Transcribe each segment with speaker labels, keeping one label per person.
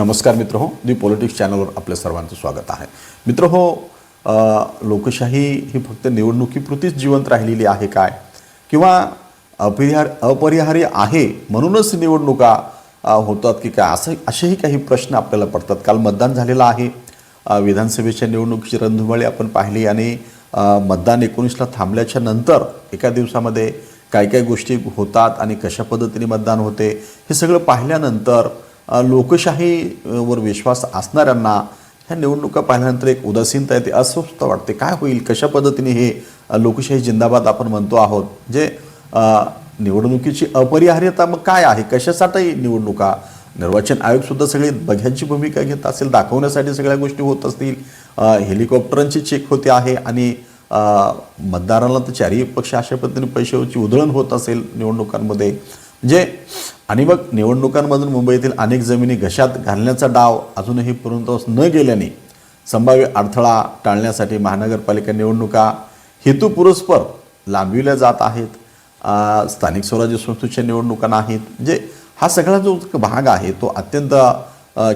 Speaker 1: नमस्कार मित्र हो दी पॉलिटिक्स चॅनलवर आपल्या सर्वांचं स्वागत आहे. मित्र हो लोकशाही ही फक्त निवडणुकीपुरतीच जिवंत राहिलेली आहे काय? किंवा अपरिहार अपरिहार्य आहे म्हणूनच निवडणुका होतात की काय? असं असेही काही प्रश्न आपल्याला पडतात. काल मतदान झालेलं आहे. विधानसभेच्या निवडणुकीची रणधुमाळी आपण पाहिली आणि मतदान एकोणीसला थांबल्याच्या नंतर एका दिवसामध्ये काय काय गोष्टी होतात आणि कशा पद्धतीने मतदान होते हे सगळं पाहिल्यानंतर लोकशाहीवर विश्वास असणाऱ्यांना ह्या निवडणुका पाहिल्यानंतर एक उदासीनता येते अस्वस्थता वाटते. काय होईल? कशा पद्धतीने हे लोकशाही जिंदाबाद आपण म्हणतो आहोत? जे निवडणुकीची अपरिहार्यता मग काय आहे? कशासाठी निवडणुका? निर्वाचन आयोगसुद्धा सगळी बघ्यांची भूमिका घेत असेल दाखवण्यासाठी सगळ्या गोष्टी होत असतील. हेलिकॉप्टरांची चेक होते आहे आणि मतदारांना तर चारही पक्ष अशा पद्धतीने पैशाची उधळण होत असेल निवडणुकांमध्ये. म्हणजे आणि मग निवडणुकांमधून मुंबईतील अनेक जमिनी घशात घालण्याचा डाव अजूनही पूर्णतः न गेल्याने संभाव्य अडथळा टाळण्यासाठी महानगरपालिका निवडणुका हेतुपुरस्पर लांबविल्या जात आहेत. स्थानिक स्वराज्य संस्थेच्या निवडणुका नाहीत. म्हणजे हा सगळा जो भाग आहे तो अत्यंत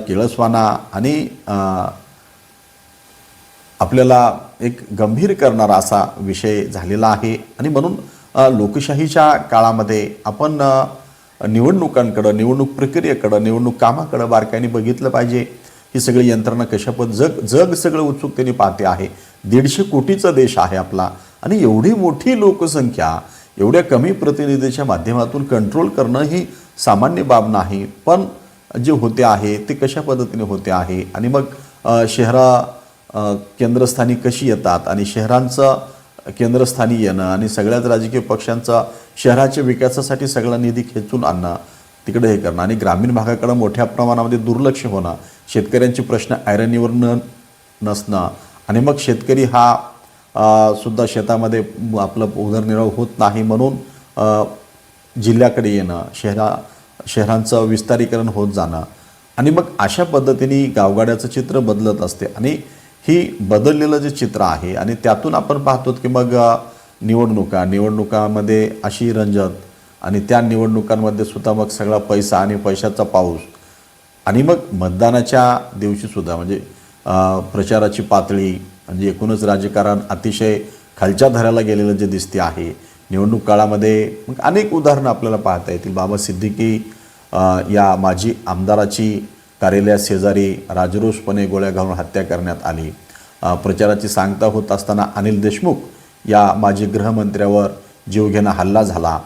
Speaker 1: किळसवाना आणि आपल्याला एक गंभीर करणारा असा विषय झालेला आहे. आणि म्हणून लोकशाहीच्या काळामध्ये आपण निवडणुकांकडं निवडणूक प्रक्रियेकडं निवडणूक कामाकडं बारकाईने बघितलं पाहिजे. ही सगळी यंत्रणा कशा पद जग जग सगळं उत्सुकतेने पाहते आहे. दीडशे कोटीचा देश आहे आपला. आणि एवढी मोठी लोकसंख्या एवढ्या कमी प्रतिनिधीच्या माध्यमातून कंट्रोल करणं ही सामान्य बाब नाही. पण जे होते आहे ते कशा पद्धतीने होते आहे? आणि मग शहरा केंद्रस्थानी कशी येतात? आणि शहरांचं केंद्रस्थानी येणं आणि सगळ्याच राजकीय पक्षांचा शहराच्या विकासासाठी सगळा निधी खेचून आणणं तिकडे हे करणं आणि ग्रामीण भागाकडं मोठ्या प्रमाणामध्ये दुर्लक्ष होणं शेतकऱ्यांचे प्रश्न ऐरणीवर न नसणं आणि मग शेतकरी हा सुद्धा शेतामध्ये आपलं उदरनिर्वाह होत नाही म्हणून जिल्ह्याकडे येणं शहरा शहरांचं विस्तारीकरण होत जाणं आणि मग अशा पद्धतीने गावगाड्याचं चित्र बदलत असते आणि ही बदललेलं जे चित्र आहे आणि त्यातून आपण पाहतो की मग निवडणुका निवडणुकामध्ये अशी रंजत आणि त्या निवडणुकांमध्ये सुद्धा मग सगळा पैसा आणि पैशाचा पाऊस आणि मग मतदानाच्या दिवशीसुद्धा म्हणजे प्रचाराची पातळी म्हणजे एकूणच राजकारण अतिशय खालच्या धऱ्याला गेलेलं जे दिसते आहे. निवडणूक काळामध्ये मग अनेक उदाहरणं आपल्याला पाहता येतील. बाबा सिद्दीकी या माजी आमदाराची कार्यालया शेजारी राजरोषपणे गोळ्या घालून हत्या करण्यात आली. प्रचाराची सांगता होत असताना अनिल देशमुख या माजी गृहमंत्र्यावर जीवघेणा हल्ला झाला.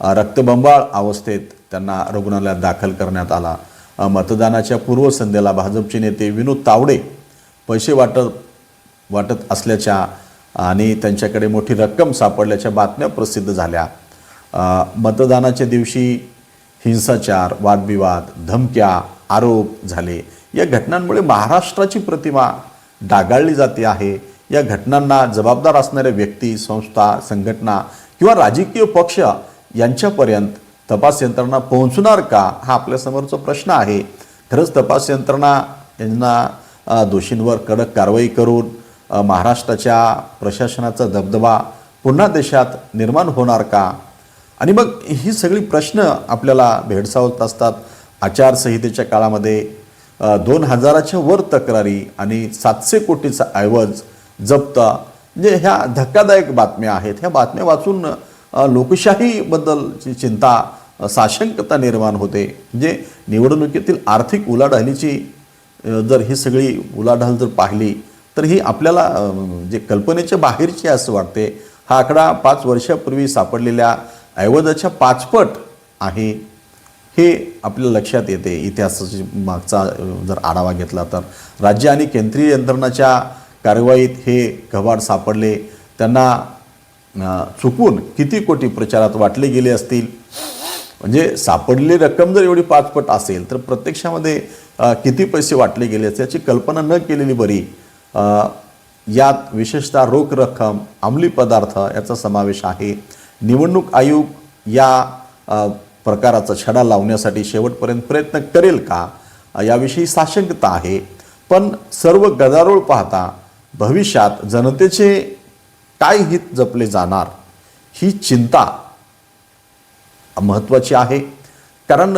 Speaker 1: रक्तबंबाळ अवस्थेत त्यांना रुग्णालयात दाखल करण्यात आला. मतदानाच्या पूर्वसंध्येला भाजपचे नेते विनोद तावडे पैसे वाटत वाटत असल्याच्या आणि त्यांच्याकडे मोठी रक्कम सापडल्याच्या बातम्या प्रसिद्ध झाल्या. मतदानाच्या दिवशी हिंसाचार वादविवाद धमक्या आरोप झाले. या घटनांमुळे महाराष्ट्राची प्रतिमा डागाळली जाते आहे. या घटनांना जबाबदार असणाऱ्या व्यक्ती संस्था संघटना किंवा राजकीय पक्ष यांच्यापर्यंत तपास यंत्रणा पोहोचणार का? हा आपल्यासमोरचा प्रश्न आहे. खरंच तपास यंत्रणा यांना दोषींवर कडक कारवाई करून महाराष्ट्राच्या प्रशासनाचा दबदबा पुन्हा देशात निर्माण होणार का? आणि मग ही सगळी प्रश्न आपल्याला भेडसावत असतात. आचारसंहितेच्या काळामध्ये दोन हजाराच्या वर तक्रारी आणि सातशे कोटीचा ऐवज जप्त म्हणजे ह्या धक्कादायक बातम्या आहेत. ह्या बातम्या वाचून लोकशाहीबद्दलची चिंता साशंकता निर्माण होते. म्हणजे निवडणुकीतील आर्थिक उलाढालीची जर ही सगळी उलाढाल जर पाहिली तर ही आपल्याला जे म्हणजे कल्पनेच्या बाहेरची असं वाटते. हा आकडा पाच वर्षापूर्वी सापडलेल्या ऐवजाच्या पाचपट आहे. हे आपल्या लक्षात येते. इतिहासाची मागचा जर आढावा घेतला तर. राज्य आणि केंद्रीय यंत्रणाच्या कारवाईत हे गव्हाड सापडले. त्यांना चुकून किती कोटी प्रचारात वाटले गेले असतील? म्हणजे सापडलेली रक्कम जर एवढी पाचपट असेल तर प्रत्यक्षामध्ये किती पैसे वाटले गेले असतील याची कल्पना न केलेली बरी. यात विशेषतः रोख रक्कम अंमली पदार्थ याचा समावेश आहे. निवडणूक आयोग या प्रकाराचा छडा लावण्यासाठी शेवटपर्यंत प्रयत्न करेल का? याविषयी साशंकता आहे. पण सर्व गदारोळ पाहता भविष्यात जनतेचे काय हित जपले जाणार? ही चिंता महत्त्वाची आहे. कारण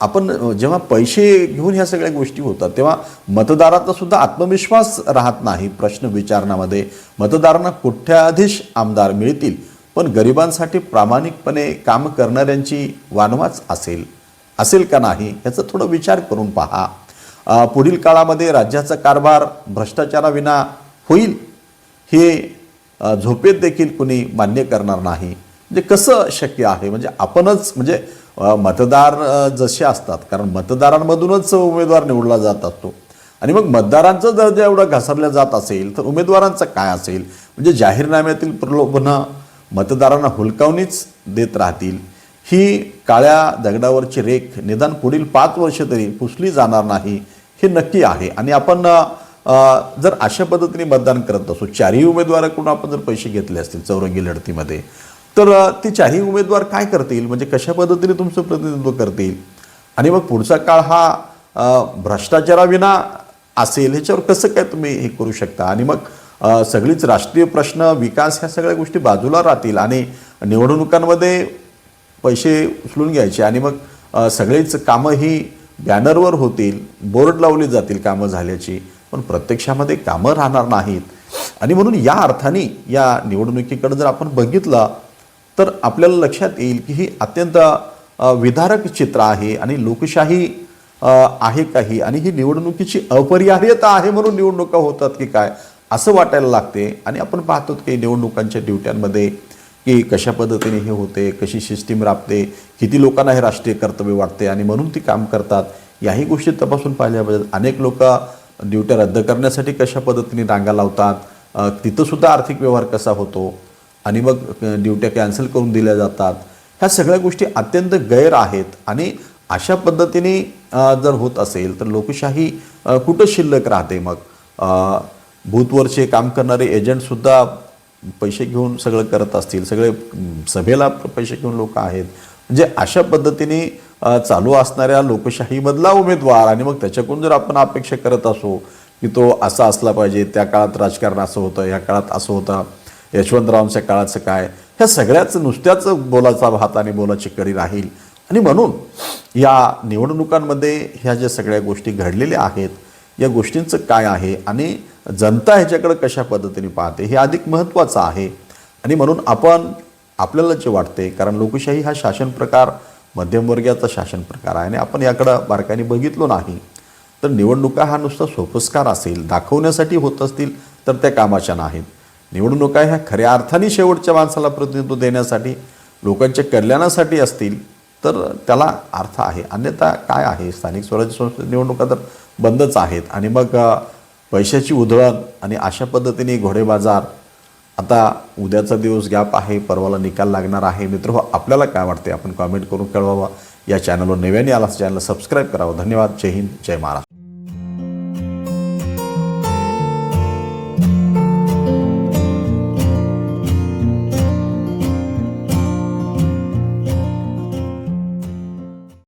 Speaker 1: आपण जेव्हा पैसे घेऊन ह्या सगळ्या गोष्टी होतात तेव्हा मतदाराचा सुद्धा आत्मविश्वास राहत नाही प्रश्न विचारण्यामध्ये. मतदारांना कुठ्याधीश आमदार मिळतील. पण गरिबांसाठी प्रामाणिकपणे काम करणाऱ्यांची वानवाच असेल. असेल का नाही याचा थोडं विचार करून पहा. पुढील काळामध्ये राज्याचा कारभार भ्रष्टाचाराविना होईल हे झोपेत देखील कुणी मान्य करणार नाही. म्हणजे कसं शक्य आहे? म्हणजे आपणच म्हणजे मतदार जसे असतात कारण मतदारांमधूनच उमेदवार निवडला जात असतो. आणि मग मतदारांचा दर्जा एवढा घसरला जात असेल तर उमेदवारांचं काय असेल? म्हणजे जाहीरनाम्यातील प्रलोभनं मतदारांना हुलकावणीच देत राहतील. ही काळ्या दगडावरची रेख निदान पुढील पाच वर्ष तरी पुसली जाणार नाही हे नक्की आहे. आणि आपण जर अशा पद्धतीने मतदान करत असू चारही उमेदवाराकडून आपण जर पैसे घेतले असतील चौरंगी लढतीमध्ये तर ते चारही उमेदवार काय करतील? म्हणजे कशा पद्धतीने तुमचं प्रतिनिधित्व करतील? आणि मग पुढचा काळ हा भ्रष्टाचाराविना असेल ह्याच्यावर कसं काय तुम्ही हे करू शकता? आणि मग सगळीच राष्ट्रीय प्रश्न विकास ह्या सगळ्या गोष्टी बाजूला राहतील आणि निवडणुकांमध्ये पैसे उचलून घ्यायचे आणि मग सगळीच सगळेच कामं ही बॅनरवर होतील बोर्ड लावली जातील कामं झाल्याची. पण प्रत्यक्षामध्ये कामं राहणार नाहीत. आणि म्हणून या अर्थाने या निवडणुकीकडे जर आपण बघितलं तर आपल्याला लक्षात येईल की ही अत्यंत विधारक चित्र आहे आणि लोकशाही आहे काही आणि ही निवडणुकीची अपरिहार्यता आहे म्हणून निवडणुका होतात की काय? असं वाटायला लागते. आणि आपण पाहतो की निवडणुकांच्या ड्युट्यांमध्ये की कशा पद्धतीने हे होते कशी सिस्टीम राबते किती लोकांना हे राष्ट्रीय कर्तव्य वाटते आणि म्हणून ती काम करतात. याही गोष्टी तपासून पाहिल्या पाहिजेत अनेक लोक ड्युट्या रद्द करण्यासाठी कशा पद्धतीने रांगा लावतात तिथंसुद्धा आर्थिक व्यवहार कसा होतो आणि मग ड्युट्या कॅन्सल करून दिल्या जातात. ह्या सगळ्या गोष्टी अत्यंत गैर आहेत आणि अशा पद्धतीने जर होत असेल तर लोकशाही कुठं शिल्लक राहते मग? अ, बूथवरचे काम करणारे एजंटसुद्धा पैसे घेऊन सगळं करत असतील. सगळे सभेला पैसे घेऊन लोक आहेत. म्हणजे अशा पद्धतीने चालू असणाऱ्या लोकशाहीमधला उमेदवार आणि मग त्याच्याकडून जर आपण अपेक्षा करत असो की तो असा असला पाहिजे त्या काळात राजकारण असं होतं या काळात असं होतं यशवंतरावांच्या काळाचं काय ह्या सगळ्याच नुसत्याच बोलाचा भात आणि बोलाची कडी राहील. आणि म्हणून या निवडणुकांमध्ये ह्या ज्या सगळ्या गोष्टी घडलेल्या आहेत या गोष्टींचं काय आहे आणि जनता ह्याच्याकडे कशा पद्धतीने पाहते हे अधिक महत्त्वाचं आहे. आणि म्हणून आपण आपल्याला जे वाटते कारण लोकशाही हा शासन प्रकार मध्यमवर्गीयाचा शासन प्रकार आहे. आणि आपण याकडं बारकाईने बघितलो नाही तर निवडणुका हा नुसता सोपस्कार असेल दाखवण्यासाठी होत असतील तर त्या कामाच्या नाहीत. निवडणुका ह्या खऱ्या अर्थाने शेवटच्या माणसाला प्रतिनिधित्व देण्यासाठी लोकांच्या कल्याणासाठी असतील तर त्याला अर्थ आहे. अन्यथा काय आहे? स्थानिक स्वराज्य संस्थे निवडणुका तर बंदच आहेत. आणि मग पैशाची उधळण आणि अशा पद्धतीने घोडेबाजार आता उद्याचा दिवस गॅप आहे परवाला निकाल लागणार आहे. मित्र हो आपल्याला काय वाटते आपण कॉमेंट करून कळवावा. या चॅनलवर नव्याने आला चॅनलला सबस्क्राईब करावं. धन्यवाद. जय हिंद. जय महाराष्ट्र.